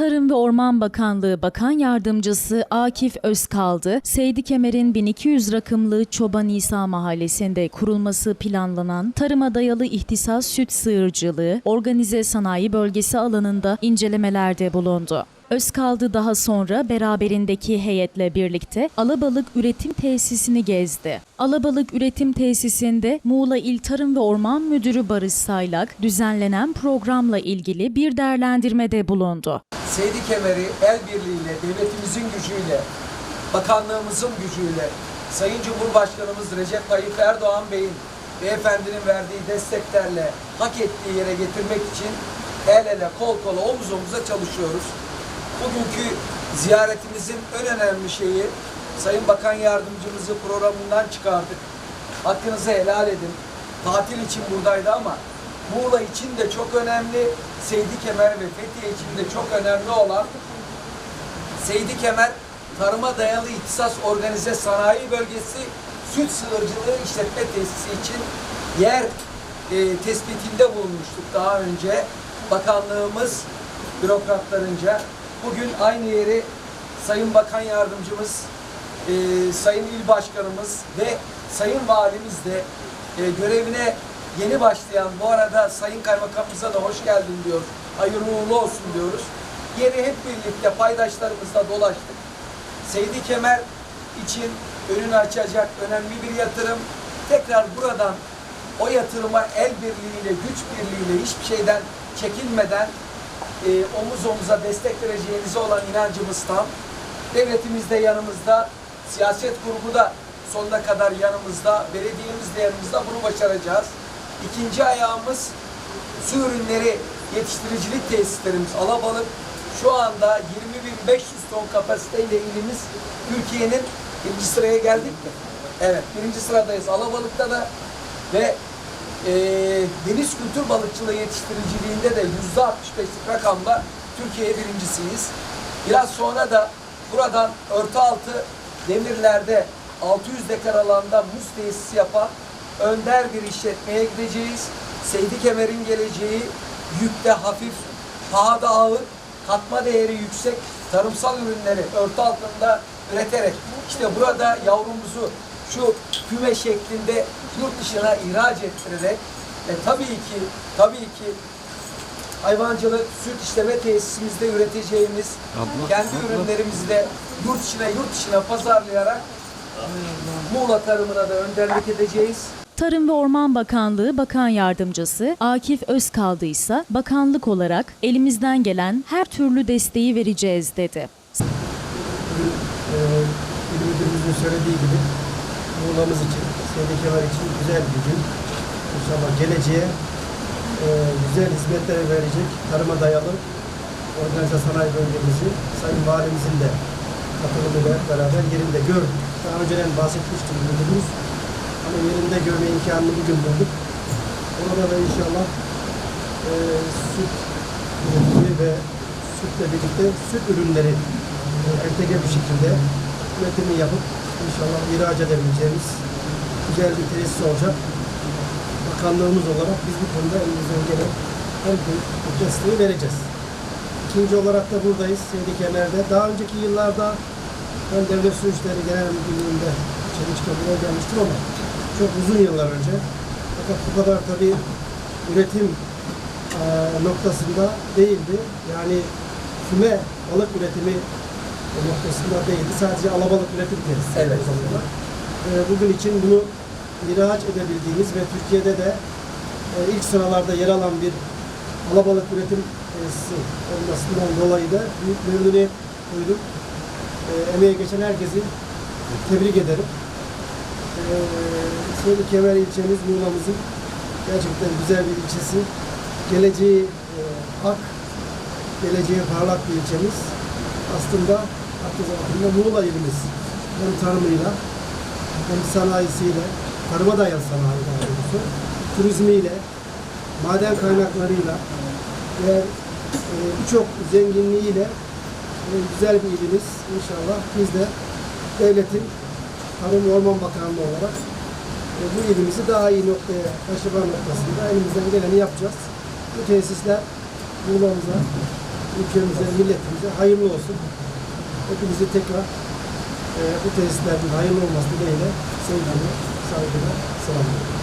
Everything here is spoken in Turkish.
Tarım ve Orman Bakanlığı Bakan Yardımcısı Akif Özkaldı, Seydi Kemer'in 1200 rakımlı Çoban İsa Mahallesi'nde kurulması planlanan tarıma dayalı ihtisas süt sığırcılığı, organize sanayi bölgesi alanında incelemelerde bulundu. Özkaldı daha sonra beraberindeki heyetle birlikte Alabalık Üretim Tesisini gezdi. Alabalık Üretim Tesisinde Muğla İl Tarım ve Orman Müdürü Barış Saylak düzenlenen programla ilgili bir değerlendirmede bulundu. Seydi Kemer'i el birliğiyle, devletimizin gücüyle, bakanlığımızın gücüyle, Sayın Cumhurbaşkanımız Recep Tayyip Erdoğan Bey'in beyefendinin verdiği desteklerle hak ettiği yere getirmek için el ele, kol kola, omuz omuza çalışıyoruz. Bugünkü ziyaretimizin en önemli şeyi Sayın Bakan Yardımcımızı programından çıkardık. Hakkınızı helal edin. Tatil için buradaydı ama Muğla için de çok önemli, Seydi Kemer ve Fethiye için de çok önemli olan Seydi Kemer Tarıma Dayalı İhtisas Organize Sanayi Bölgesi Süt Sığırcılığı İşletme Tesisi için yer e, tespitinde bulunmuştuk daha önce. Bakanlığımız bürokratlarınca bugün aynı yeri Sayın Bakan Yardımcımız, e, Sayın İl Başkanımız ve Sayın Valimiz de e, görevine yeni başlayan bu arada Sayın Kaymakamımıza da hoş geldin diyoruz. Hayırlı uğurlu olsun diyoruz. Yeri hep birlikte paydaşlarımızla dolaştık. Seydi Kemer için önünü açacak önemli bir yatırım. Tekrar buradan o yatırıma el birliğiyle, güç birliğiyle hiçbir şeyden çekinmeden e, omuz omuza destek vereceğinize olan inancımız tam. Devletimiz de yanımızda, siyaset grubu da sonuna kadar yanımızda, belediyemiz de yanımızda bunu başaracağız. İkinci ayağımız su ürünleri yetiştiricilik tesislerimiz Alabalık şu anda 20.500 ton kapasiteyle ilimiz Türkiye'nin birinci sıraya geldik mi? Evet birinci sıradayız Alabalık'ta da ve e, deniz kültür balıkçılığı yetiştiriciliğinde de yüzde 65'lik rakamla Türkiye birincisiyiz. Biraz sonra da buradan örtü altı demirlerde 600 dekar alanda muz tesisi yapan önder bir işletmeye gideceğiz. Seydi Kemer'in geleceği yükte hafif, pahada ağır, katma değeri yüksek tarımsal ürünleri örtü altında üreterek işte burada yavrumuzu şu küme şeklinde yurt dışına ihraç ettirerek e, tabii ki tabii ki hayvancılık süt işleme tesisimizde üreteceğimiz kendi ürünlerimizi de yurt içine yurt dışına pazarlayarak Muğla tarımına da önderlik edeceğiz. Tarım ve Orman Bakanlığı Bakan Yardımcısı Akif Özkaldı ise bakanlık olarak elimizden gelen her türlü desteği vereceğiz dedi. Bugün e, İl Müdürümüzün söylediği gibi Muğla'mız için, Kemal için güzel bir gün. İnşallah geleceğe e, güzel hizmetler verecek, tarıma dayalı organize sanayi bölgemizi Sayın Valimizin de katılımıyla beraber yerinde gördük. Daha önceden bahsetmiştim müdürümüz. Ama yerinde görme imkanını bugün bulduk. Orada da inşallah e, süt üretimi ve sütle birlikte süt ürünleri e, entegre bir şekilde üretimi yapıp inşallah ihraç edebileceğimiz güzel bir tesis olacak. Bakanlığımız olarak biz bu konuda elimizden gelen her türlü desteği vereceğiz. İkinci olarak da buradayız Seydi Kemer'de. Daha önceki yıllarda ben Devlet Su İşleri Genel Müdürlüğü'nde çelik kapıya gelmiştim ama çok uzun yıllar önce. Fakat bu kadar tabii üretim e, noktasında değildi. Yani füme balık üretimi noktasında değildi. Sadece alabalık üretim tesisi Evet. o zamanlar. E, bugün için bunu ihraç edebildiğimiz ve Türkiye'de de e, ilk sıralarda yer alan bir alabalık üretim tesisi olmasından dolayı da büyük memnuniyet duydum. E, emeğe geçen herkesi tebrik ederim. E, Seydi Kemer ilçemiz Muğla'mızın gerçekten güzel bir ilçesi. Geleceği e, ak, geleceği parlak bir ilçemiz. Aslında aklı zamanında Muğla ilimiz hem tarımıyla hem sanayisiyle, tarıma dayalı sanayi daha doğrusu, turizmiyle, maden kaynaklarıyla ve e, birçok zenginliğiyle e, güzel bir ilimiz. İnşallah biz de devletin Hanım Orman Bakanlığı olarak e, bu ilimizi daha iyi noktaya taşıma noktasında elimizden geleni yapacağız. Bu tesisler bulmamıza, ülkemize, milletimize hayırlı olsun. Hepinizi tekrar e, bu tesislerin hayırlı olması dileğiyle sevgiyle, saygıyla selamlıyorum.